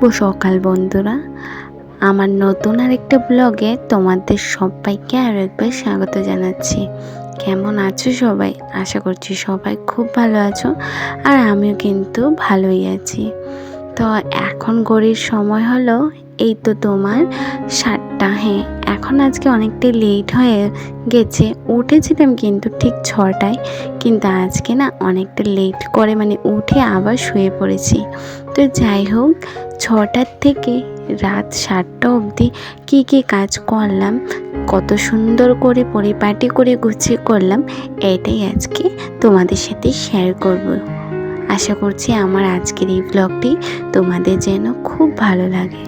শুভ সকাল, বন্ধুরা। আমার নতুন আরেকটা ব্লগে তোমাদের সবাইকে আরও একবার স্বাগত জানাচ্ছি। কেমন আছো সবাই? আশা করছি সবাই খুব ভালো আছো আর আমিও কিন্তু ভালোই আছি। তো এখন ঘড়ির সময় হলো, এই তো তোমার সাতটা। হ্যাঁ এখন আজকে অনেকটাই লেট হয়ে গেছে। উঠেছিলাম কিন্তু ঠিক ছটায়, কিন্তু আজকে না অনেকটা লেট করে মানে উঠে আবার শুয়ে পড়েছি। তো যাই হোক ছটার থেকে রাত সাতটা অবধি কী কী কাজ করলাম, কত সুন্দর করে পরিপাটি করে গুছিয়ে করলাম, এটাই আজকে তোমাদের সাথে শেয়ার করব। আশা করছি আমার আজকের এই ব্লগটি তোমাদের যেন খুব ভালো লাগে।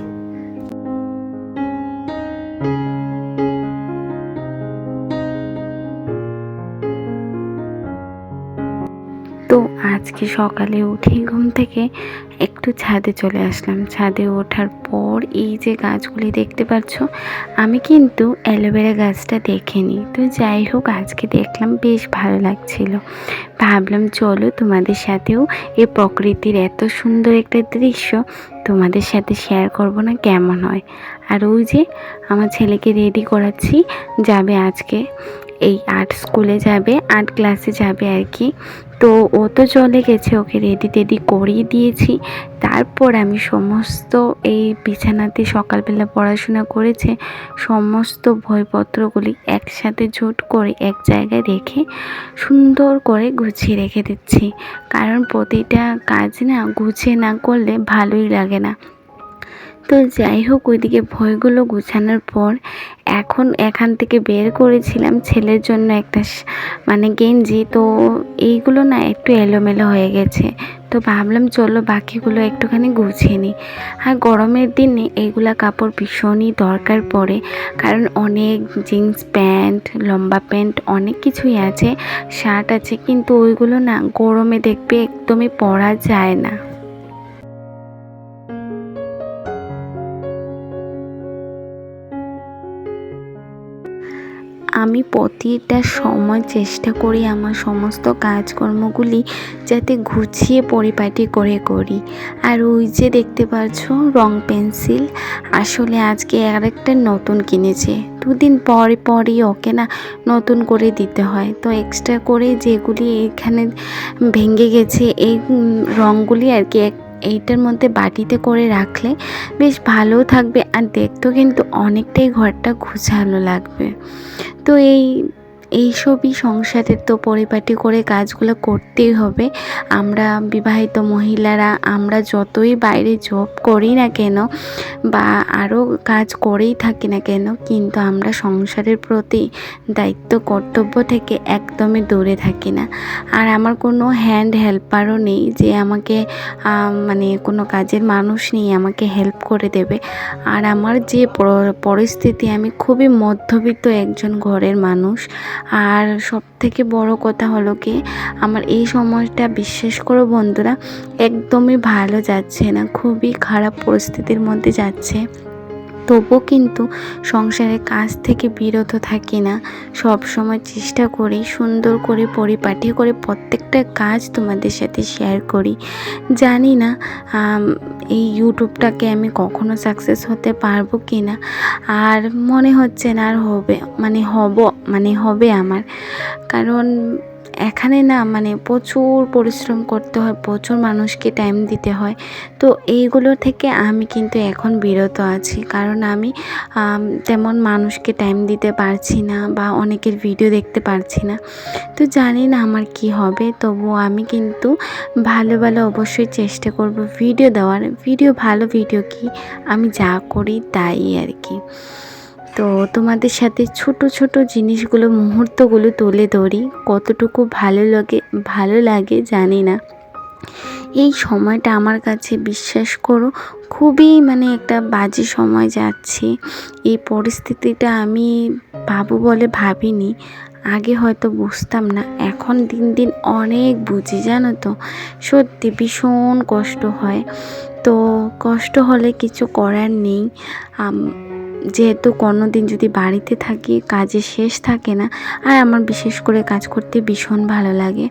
তো আজকে সকালে উঠে ঘুম থেকে একটু ছাদে চলে আসলাম। ছাদে ওঠার পর এই যে গাছগুলি দেখতে পাচ্ছ, আমি কিন্তু অ্যালোভেরা গাছটা দেখিনি। তো যাই হোক, আজকে দেখলাম বেশ ভালো লাগছিল। ভাবলাম চলো তোমাদের সাথেও এ প্রকৃতির এত সুন্দর একটা দৃশ্য তোমাদের সাথে শেয়ার করব না কেমন হয়। আর ওই যে আমার ছেলেকে রেডি করাচ্ছি, যাবে আজকে এই আর্ট স্কুলে যাবে, আর্ট ক্লাসে যাবে আর কি। তো ও তো চলে গেছে, ওকে রেডি টেডি করিয়ে দিয়েছি। তারপর আমি সমস্ত এই বিছানাতে সকালবেলা পড়াশোনা করেছে, সমস্ত বইপত্রগুলি একসাথে জোট করে এক জায়গায় রেখে সুন্দর করে গুছিয়ে রেখে দিচ্ছি। কারণ প্রতিটা কাজ না গুছিয়ে না করলে ভালোই লাগে না। তো যাই হোক, ওইদিকে ভয়গুলো গুছানোর পর এখন এখান থেকে বের করেছিলাম ছেলের জন্য একটা মানে গেঞ্জি। তো এইগুলো না একটু এলোমেলো হয়ে গেছে। তো ভাবলাম চলো বাকিগুলো একটুখানি গুছিয়ে নিই। আর গরমের দিনে এইগুলা কাপড় ভীষণই দরকার পড়ে। কারণ অনেক জিন্স প্যান্ট, লম্বা প্যান্ট অনেক কিছুই আছে, শার্ট আছে, কিন্তু ওইগুলো না গরমে দেখবে একদমই পরা যায় না। আমি প্রতিটা সময় চেষ্টা করি আমার সমস্ত কাজকর্মগুলি যাতে গুছিয়ে পরিপাটি করে করি। আর ওই যে দেখতে পাচ্ছ রং পেন্সিল আসলে আজকে আরেকটা নতুন কিনেছে। দুদিন পরে পরই ওকে না নতুন করে দিতে হয়। তো এক্সট্রা করে যেগুলি এখানে ভেঙে গেছে, এই রঙগুলি আর কি এক এইটার মধ্যে বাটিতে করে রাখলে বেশ ভালো থাকবে আর দেখতেও কিন্তু অনেকটাই ঘরটা গুছালো লাগবে। তো এই এইসবই সংসারের তো পরিপাটি করে কাজগুলো করতেই হবে। আমরা বিবাহিত মহিলারা, আমরা যতই বাইরে জব করি না কেন বা আরও কাজ করেই থাকি না কেন, কিন্তু আমরা সংসারের প্রতি দায়িত্ব, কর্তব্য থেকে একদমই দূরে থাকি না। আর আমার কোনো হ্যান্ড হেল্পারও নেই যে আমাকে মানে কোনো কাজের মানুষ নেই, আমাকে হেল্প করে দেবে। আর আমার যে পরিস্থিতি, আমি খুবই মধ্যবিত্ত একজন ঘরের মানুষ। আর সব থেকে বড় কথা হলো কি, আমার এই সময়টা বিশ্বাস করো বন্ধুরা, একদমই ভালো যাচ্ছে না, খুবই খারাপ পরিস্থিতির মধ্যে যাচ্ছে। তবুও কিন্তু সংসারের কাজ থেকে বিরত থাকি না। সব সময় চেষ্টা করি সুন্দর করে পরিপাটি করে প্রত্যেকটা কাজ তোমাদের সাথে শেয়ার করি। জানি না এই ইউটিউবটাকে আমি কখনো সাকসেস হতে পারব কি না আর মনে হচ্ছে না আর হবে মানে হব মানে হবে আমার। কারণ এখানে না মানে প্রচুর পরিশ্রম করতে হয়, প্রচুর মানুষকে টাইম দিতে হয়। তো এইগুলো থেকে আমি কিন্তু এখন বিরত আছি। কারণ আমি তেমন মানুষকে টাইম দিতে পারছি না বা অনেকের ভিডিও দেখতে পারছি না। তো জানি না আমার কি হবে তবুও আমি কিন্তু ভালো ভালো অবশ্যই চেষ্টা করব ভিডিও দেওয়ার। ভিডিও ভালো ভিডিও কি? আমি যা করি তাই আর কি। তো তোমাদের সাথে ছোট ছোট জিনিসগুলো, মুহূর্তগুলো তুলে ধরি। কতটুকু ভালো লাগে ভালো লাগে জানি না। এই সময়টা আমার কাছে বিশ্বাস করো, খুবই মানে একটা বাজে সময় যাচ্ছে। এই পরিস্থিতিটা আমি ভাবু বলে ভাবিনি, আগে হয়তো বুঝতাম না। এখন দিন দিন অনেক বুঝি, জানো তো? সত্যি ভীষণ কষ্ট হয়। তো কষ্ট হলে কিছু করার নেই। যেহেতু কোনো দিন যদি বাড়িতে থাকি, কাজে শেষ থাকে না, আর আমার বিশেষ করে কাজ করতে ভীষণ ভালো লাগে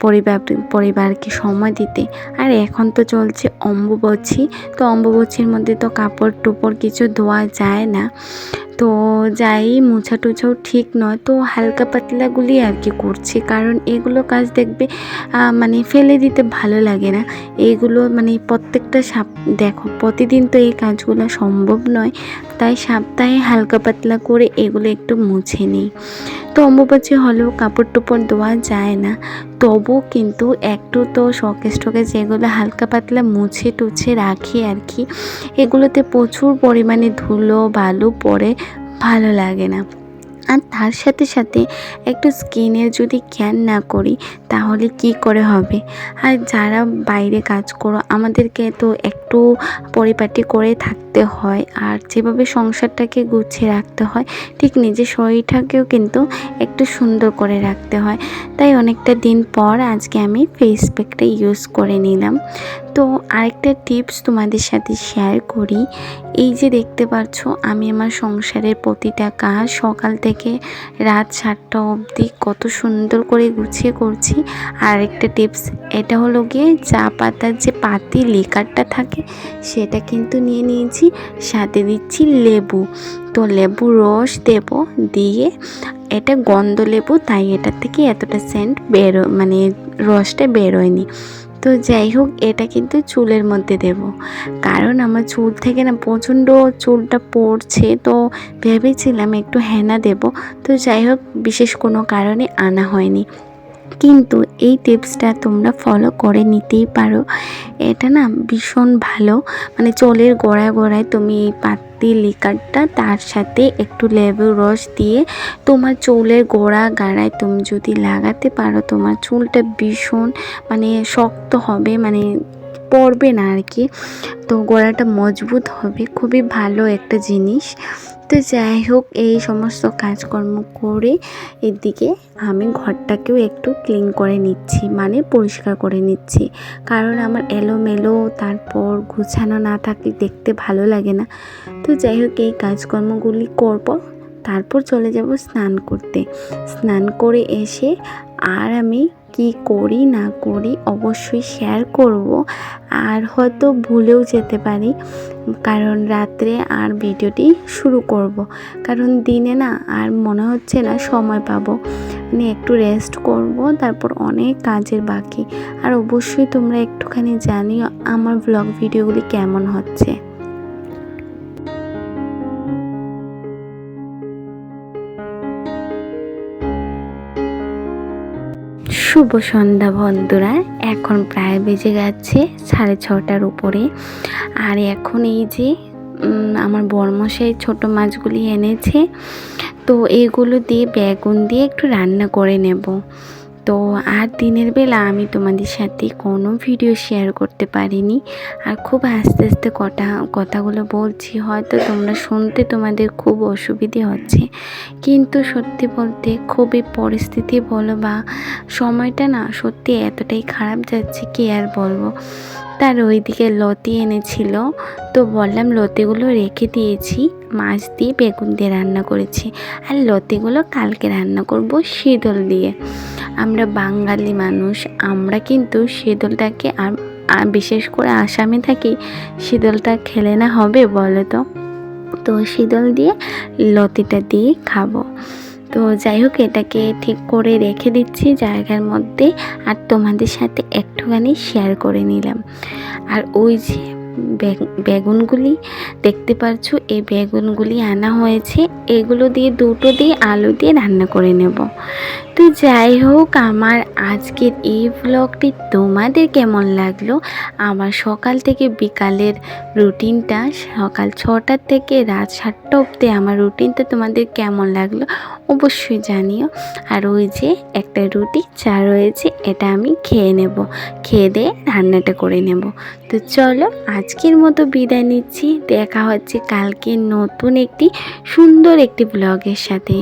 পরিবার, পরিবারকে সময় দিতে। আর এখন তো চলছে অম্বুবচ্ছি তো অম্বুবচ্ছির মধ্যে তো কাপড় টুপড় কিছু ধোয়া যায় না। তো যাই মোছা টোছাও ঠিক নয়। তো হালকা পাতলাগুলি আর কি করছি, কারণ এগুলো কাজ দেখবে মানে ফেলে দিতে ভালো লাগে না। এইগুলো মানে প্রত্যেকটা সাপ, দেখো প্রতিদিন তো এই কাজগুলো সম্ভব নয়, তাই সপ্তাহে হালকা পাতলা করে এগুলো একটু মুছে নিই। তো অম্বুবাচী হলেও কাপড় টুপড় দেওয়া যায় না। তবু কিন্তু একটু তো শখে স্টকে যেগুলো হালকা পাতলা মুছে টুছে রাখি আর কি, এগুলোতে প্রচুর পরিমাণে ধুলো বালু পরে ভালো লাগে না। আর তার সাথে সাথে একটু স্কিনের যদি খেয়াল না করি, তাহলে কি করে হবে? আর যারা বাইরে কাজ করো, আমাদেরকে তো একটু পরিপাটি করে থাকতে হয়। আর যেভাবে সংসারটাকে গুছিয়ে রাখতে হয়, ঠিক নিজের শরীরটাকেও কিন্তু একটু সুন্দর করে রাখতে হয়। তাই অনেকটা দিন পর আজকে আমি ফেস প্যাকটা ইউজ করে নিলাম। তো আরেকটা টিপস তোমাদের সাথে শেয়ার করি। এই যে দেখতে পাচ্ছ, আমি আমার সংসারের প্রতিটা কাজ সকাল থেকে রাত সাতটা অবধি কত সুন্দর করে গুছিয়ে করছি। আর একটা টিপস এটা হলো গিয়ে চা পাতার যে পাতি, লিকারটা থাকে, সেটা কিন্তু নিয়ে নিয়েছি। সাথে দিচ্ছি লেবু। তো লেবু রস দেব দিয়ে, এটা গন্ধ লেবু, তাই এটা থেকে এতটা সেন্ট বেরো মানে রসটা বেরোয়নি। তো যাই হোক, এটা কিন্তু চুলের মধ্যে দেব। কারণ আমার চুল থেকে না প্রচণ্ড চুলটা পড়ছে, তো ভেবেছিলাম একটু হেনা দেব। তো যাই হোক, বিশেষ কোনো কারণে আনা হয়নি। কিন্তু এই টিপসটা তোমরা ফলো করে নিতেই পারো। এটা না ভীষণ ভালো। মানে চুলের গোড়ায় গোড়ায় তুমি এই পাতি লিকারটা তার সাথে একটু লেবু রস দিয়ে তোমার চুলের গোড়া গাড়ায় তুমি যদি লাগাতে পারো, তোমার চুলটা ভীষণ মানে শক্ত হবে মানে পড়বে না আর কি। তো গোড়াটা মজবুত হবে, খুবই ভালো একটা জিনিস। তো যাই হোক, এই সমস্ত কাজকর্ম করে এদিকে আমি ঘরটাকেও একটু ক্লিন করে নিচ্ছি মানে পরিষ্কার করে নিচ্ছি। কারণ আমার এলোমেলো, তারপর গুছানো না থাকলে দেখতে ভালো লাগে না। তো যাই হোক, এই কাজকর্মগুলি করব, তারপর চলে যাব স্নান করতে। স্নান করে এসে আর আমি কি করি, না করি অবশ্যই শেয়ার করব। আর হয়তো ভুলেও যেতে পারি, কারণ রাত্রে আর ভিডিওটি শুরু করব। কারণ দিনে না আর মনে হচ্ছে না সময় পাবো। মানে একটু রেস্ট করব, তারপর অনেক কাজের বাকি। আর অবশ্যই তোমরা একটুখানি জানিও আমার ব্লগ ভিডিওগুলি কেমন হচ্ছে। শুভ সন্ধ্যা বন্ধুরা। এখন প্রায় বেজে গেছে সাড়ে ছটার উপরে। আর এখন এই যে আমার বর্মশাই ছোট মাছগুলি এনেছে, তো এগুলো দিয়ে বেগুন দিয়ে একটু রান্না করে নেব। তো আর দিনের বেলা আমি তোমাদের সাথে কোনো ভিডিও শেয়ার করতে পারিনি। আর খুব আস্তে আস্তে কটা, কথাগুলো বলছি, হয়তো তোমরা শুনতে তোমাদের খুব অসুবিধে হচ্ছে। কিন্তু সত্যি বলতে খুবই পরিস্থিতি বলো বা সময়টা না সত্যি এতটাই খারাপ যাচ্ছে, কি আর বলব? তার ওইদিকে লতি এনেছিল। তো বললাম, লতিগুলো রেখে দিয়েছি। মাছ দিয়ে বেগুন দিয়ে রান্না করেছি। আর লতিগুলো কালকে রান্না করব শীতল দিয়ে। আমরা বাঙালি মানুষ, আমরা কিন্তু শীতলটাকে আর- বিশেষ করে আসামে থাকি, শীতলটা খেলে না হবে বলো তো? তো শীতল দিয়ে লতিটা দিয়ে খাব। তো যাই হোক, এটাকে ঠিক করে রেখে দিচ্ছি জায়গার মধ্যে আর তোমাদের সাথে একটুখানি শেয়ার করে নিলাম। আর ওই যে বেগ- বেগুনগুলি, দেখতে পারছ, এই বেগুনগুলি আনা হয়েছে। এগুলো দিয়ে, দুটো দিয়ে আলু দিয়ে রান্না করে নেব। তো যাই হোক, আমার আজকের এই ব্লগটি তোমাদের কেমন লাগল? আমার সকাল থেকে বিকালের রুটিনটা, সকাল ছটার থেকে রাত সাতটা অবধি আমার রুটিনটা তোমাদের কেমন লাগল অবশ্যই জানিও। আর ওই যে একটা রুটি চা রয়েছে এটা আমি খেয়ে নেব, খেয়ে দিয়ে রান্নাটা করে নেব। তো চলো, আজকের মতো বিদায় নিচ্ছি। দেখা হচ্ছে কালকে নতুন একটি সুন্দর একটি ব্লগের সাথে।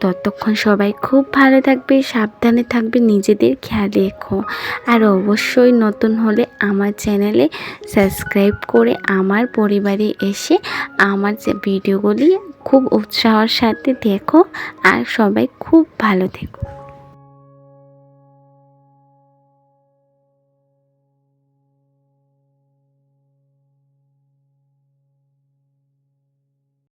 ততক্ষণ সবাই খুব ভালো থাকবে, সাবধানে থাকবে, নিজেদের খেয়াল রেখো। আর অবশ্যই নতুন হলে আমার চ্যানেলে সাবস্ক্রাইব করে আমার পরিবারে এসে আমার যে ভিডিওগুলি খুব উৎসাহর সাথে দেখো। আর সবাই খুব ভালো থেকো।